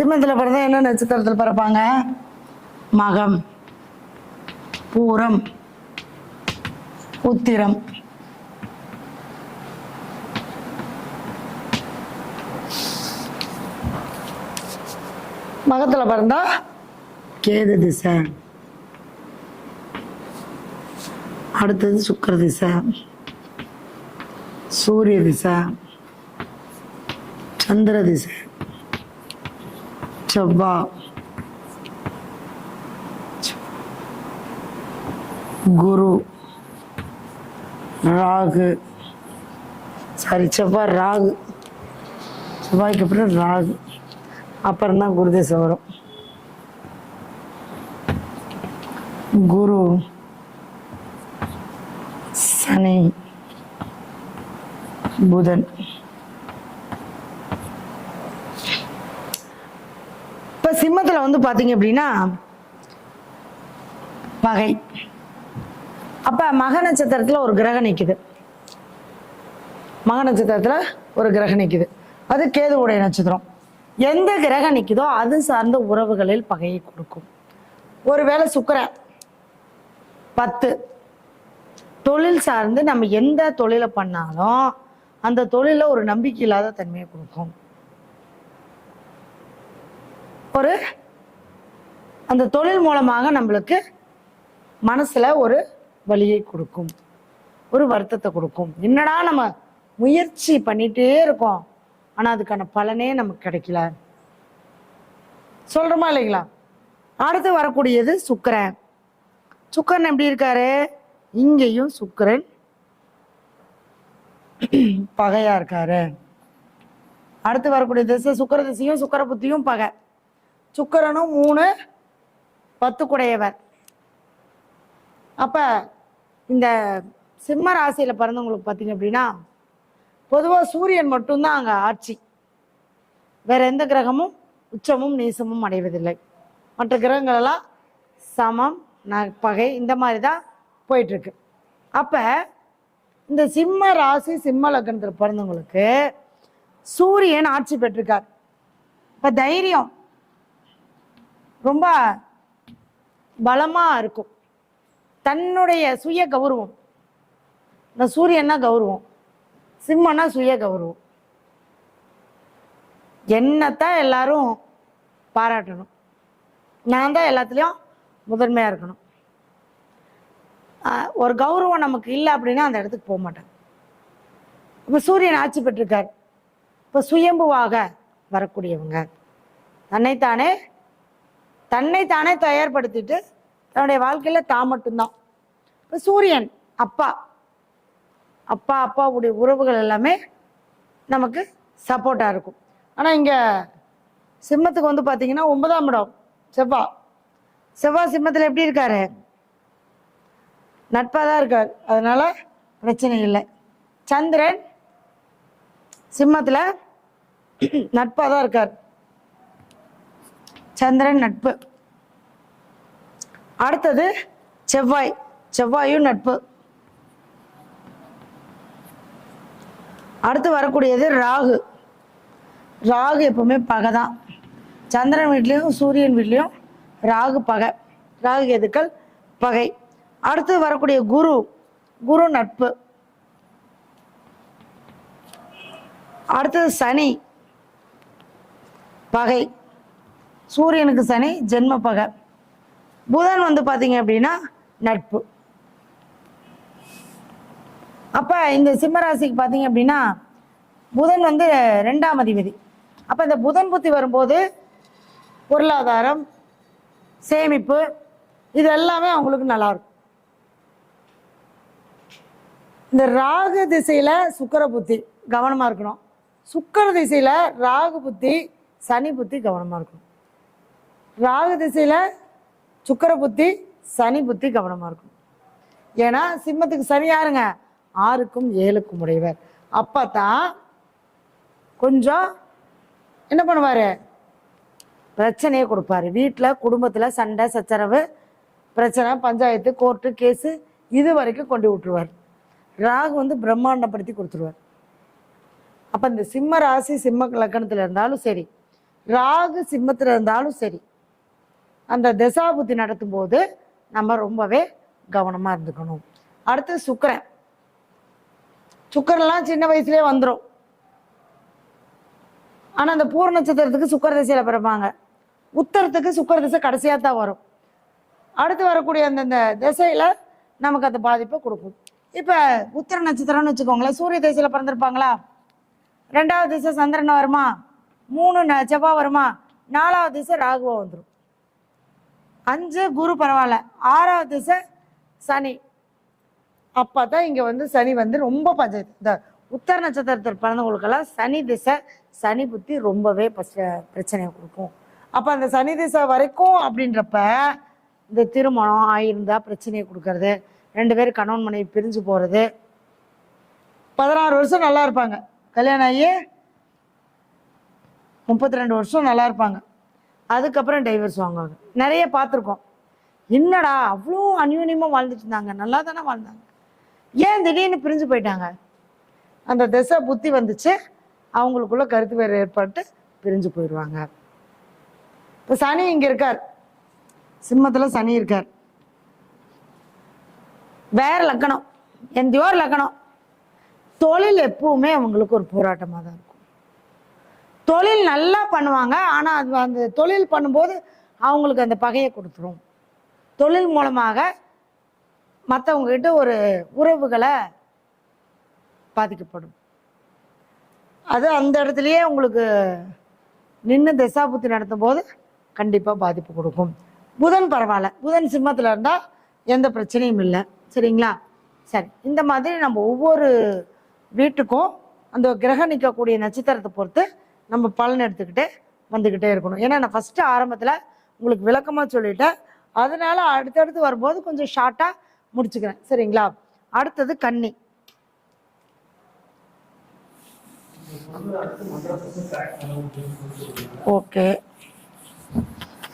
சிம்மத்தில் பிறந்தா என்ன நட்சத்திரத்தில் பிறப்பாங்க? மகம் பூரம் உத்திரம். மகத்தில் பிறந்தா கேது திசை. அடுத்தது சுக்கர திசை. சூரிய திசை. சந்திர திசை. செவ்வா குரு ராகு. சாரி செவ்வாய் ராகு. செவ்வாய்க்கு அப்புறம் ராகு. அப்புறம் தான் குருதேசை வரும். குரு சனி புதன். இப்போ சிம்மத்தில் வந்து பார்த்தீங்க அப்படின்னா பகை அப்போ மக நட்சத்திரத்தில் ஒரு கிரகம் நிற்குது மக நட்சத்திரத்தில் ஒரு கிரகம் நிற்குது அது கேதுவுடைய நட்சத்திரம். எந்த கிரகம் நிற்குதோ அது சார்ந்த உறவுகளில் பகையை கொடுக்கும். ஒருவேளை சுக்கரன் பத்து. தொழில் சார்ந்து நம்ம எந்த தொழிலை பண்ணாலும் அந்த தொழிலில் ஒரு நம்பிக்கை இல்லாத தன்மையை கொடுக்கும். ஒரு அந்த தொழில் மூலமாக நம்மளுக்கு மனசில் ஒரு வலியை கொடுக்கும். ஒரு வருத்தத்தை கொடுக்கும். என்னடா நம்ம முயற்சி பண்ணிகிட்டே இருக்கோம். ஆனால் அதுக்கான பலனே நமக்கு கிடைக்கல. சொல்கிறோமா இல்லைங்களா? அடுத்து வரக்கூடியது சுக்கரன். சுக்கரன் எப்படி இருக்காரு? இங்கேயும் சுக்கரன் பகையாக இருக்காரு. அடுத்து வரக்கூடிய திசை சுக்கர திசையும் சுக்கர புத்தியும் பகை. சுக்கிரனும் மூணு பத்து குடையவர் இந்த சிம்ம ராசியில் பிறந்தவங்களுக்கு பார்த்தீங்க அப்படின்னா பொதுவாக சூரியன் மட்டும்தான் அங்கே ஆட்சி. வேற எந்த கிரகமும் உச்சமும் நீசமும் அடைவதில்லை. மற்ற கிரகங்களெல்லாம் சமம் ந- பகை இந்த மாதிரி தான் போயிட்டுருக்கு. அப்போ இந்த சிம்ம ராசி சிம்ம லக்னத்தில் பிறந்தவங்களுக்கு சூரியன் ஆட்சி பெற்றிருக்கார். இப்போ தைரியம் ரொம்ப பலமாக இருக்கும். தன்னுடைய சுய கௌரவம். இந்த சூரியன்னா கௌரவம். சிம்மனா சுய கௌரவம். என்னத்தான் எல்லாரும் பாராட்டணும். நான் தான் எல்லாத்துலேயும் முதன்மையாக இருக்கணும். ஒரு கௌரவம் நமக்கு இல்லை அப்படின்னா அந்த இடத்துக்கு போக மாட்டேன் இப்போ சூரியன் ஆட்சி பெற்றிருக்கார். இப்போ சுயம்புவாக வரக்கூடியவங்க. தன்னைத்தானே தன்னைத்தானே தயார்படுத்திட்டு தன்னுடைய வாழ்க்கையில் தான் மட்டும்தான். இப்போ சூரியன் அப்பா. அப்பா அப்பாவுடைய உறவுகள் எல்லாமே நமக்கு சப்போர்ட்டாக இருக்கும். ஆனால் இங்கே சிம்மத்துக்கு வந்து பார்த்தீங்கன்னா ஒன்பதாம் இடம் செவ்வா. செவ்வா சிம்மத்தில் எப்படி இருக்காரு? நட்பாக தான் இருக்கார். அதனால் பிரச்சனை இல்லை. சந்திரன் சிம்மத்தில் நட்பாக தான் இருக்கார். சந்திரன் நட்பு. அடுத்தது செவ்வாய். செவ்வாயும் நட்பு. அடுத்து வரக்கூடியது ராகு. ராகு எப்பவுமே பகை தான். சந்திரன் வீட்லேயும் சூரியன் வீட்லேயும் ராகு பகை. ராகு எதுக்கள் பகை. அடுத்து வரக்கூடிய குரு. குரு நட்பு. அடுத்தது சனி. பகை. சூரியனுக்கு சனி ஜென்ம பகை. புதன் வந்து பார்த்தீங்க அப்படின்னா நட்பு. அப்போ இந்த சிம்மராசிக்கு பார்த்தீங்க அப்படின்னா புதன் வந்து ரெண்டாம் அதிபதி. அப்போ இந்த புதன் புத்தி வரும்போது பொருளாதாரம் சேமிப்பு இது எல்லாமே அவங்களுக்கு நல்லாயிருக்கும் இந்த ராகு திசையில் சுக்கர புத்தி கவனமாக இருக்கணும். சுக்கர திசையில் ராகு புத்தி சனி புத்தி கவனமாக இருக்கணும். ராகு திசையில் சுக்கர புத்தி சனி புத்தி கவனமாக இருக்கும் ஏன்னா சிம்மத்துக்கு சனி யாருங்க? ஆறுக்கும் ஏழுக்கும் உடையவர். அப்போ தான் கொஞ்சம் என்ன பண்ணுவார்? பிரச்சனையை கொடுப்பாரு. வீட்டில் குடும்பத்தில் சண்டை சச்சரவு பிரச்சனை பஞ்சாயத்து கோர்ட்டு கேஸு இது வரைக்கும் கொண்டு விட்டுருவார். ராகு வந்து பிரம்மாண்டப்படுத்தி கொடுத்துருவார். அப்போ இந்த சிம்ம ராசி சிம்ம லக்கணத்தில் இருந்தாலும் சரி ராகு சிம்மத்தில் இருந்தாலும் சரி அந்த தசாபுத்தி நடத்தும் போது நம்ம ரொம்பவே கவனமாக இருந்துக்கணும். அடுத்து சுக்கரன். சுக்கரன்லாம் சின்ன வயசுலயே வந்துடும் ஆனால் அந்த பூர நட்சத்திரத்துக்கு சுக்கர திசையில் பிறப்பாங்க. உத்தரத்துக்கு சுக்கர திசை கடைசியாக தான் வரும். அடுத்து வரக்கூடிய அந்தந்த திசையில் நமக்கு அந்த பாதிப்பை கொடுக்கும். இப்போ உத்தர நட்சத்திரம்னு வச்சுக்கோங்களேன். சூரிய திசையில் பிறந்திருப்பாங்களா? ரெண்டாவது திசை சந்திரன் வருமா? மூணு ந- வருமா? நாலாவது திசை ராகுவா வந்துடும் அஞ்சு குரு பரவாயில்ல. ஆறாவது திசை சனி. அப்போ தான் இங்கே வந்து சனி வந்து ரொம்ப பஞ்சாயத்து இந்த உத்தர நட்சத்திரத்தில் பிறந்தவங்களுக்கெல்லாம் சனி திசை சனி புத்தி ரொம்பவே பச- பிரச்சனையை கொடுக்கும். அப்போ அந்த சனி திசை வரைக்கும் அப்படின்றப்ப இந்த திருமணம் ஆயிருந்தா பிரச்சனையை கொடுக்கறது. ரெண்டு பேரும் கணவன் மனைவி பிரிஞ்சு போகிறது பதினாறு வருஷம் நல்லா இருப்பாங்க. கல்யாணம் ஆகி முப்பத்தி ரெண்டு வருஷம் நல்லா இருப்பாங்க. அதுக்கப்புறம் டைவர்ஸ் வாங்குவாங்க. நிறைய பார்த்துருக்கோம். என்னடா அவ்வளோ அந்யூன்யமாக வாழ்ந்துட்டு இருந்தாங்க. நல்லா தானே வாழ்ந்தாங்க. ஏன் திடீர்னு பிரிஞ்சு போயிட்டாங்க? அந்த திசை புத்தி வந்துச்சு. அவங்களுக்குள்ள கருத்து வேறு ஏற்பட்டு பிரிஞ்சு போயிடுவாங்க. இப்போ சனி இங்கே இருக்கார். சிம்மத்தில் சனி இருக்கார். வேற லக்கணம். எந்தையோர் லக்கணம். தொழில் எப்பவுமே அவங்களுக்கு ஒரு போராட்டமாக தான் இருக்கும். தொழில் நல்லா பண்ணுவாங்க. ஆனால் அது அந்த தொழில் பண்ணும்போது அவங்களுக்கு அந்த பகையை கொடுத்துரும். தொழில் மூலமாக மற்றவங்ககிட்ட ஒரு உறவுகளை பாதிக்கப்படும். அது அந்த இடத்துலையே உங்களுக்கு நின்று தசாபுத்தி நடத்தும் போது கண்டிப்பாக பாதிப்பு கொடுக்கும். புதன் பரவாயில்ல. புதன் சிம்மத்தில் இருந்தால் எந்த பிரச்சனையும் இல்லை. சரிங்களா? சரி. இந்த மாதிரி நம்ம ஒவ்வொரு வீட்டுக்கும் அந்த கிரகம் நிற்கக்கூடிய நட்சத்திரத்தை பொறுத்து நம்ம பலன் எடுத்துக்கிட்டு வந்துக்கிட்டே இருக்கணும். ஏன்னா நான் ஃபஸ்ட்டு ஆரம்பத்தில் உங்களுக்கு விளக்கமாக சொல்லிட்டேன். அதனால் அடுத்தடுத்து வரும்போது கொஞ்சம் ஷார்ட்டாக முடிச்சுக்கிறேன். சரிங்களா? அடுத்தது கன்னி ஓகே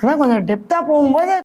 அதான் கொஞ்சம் டெப்த்தாக போகும்போது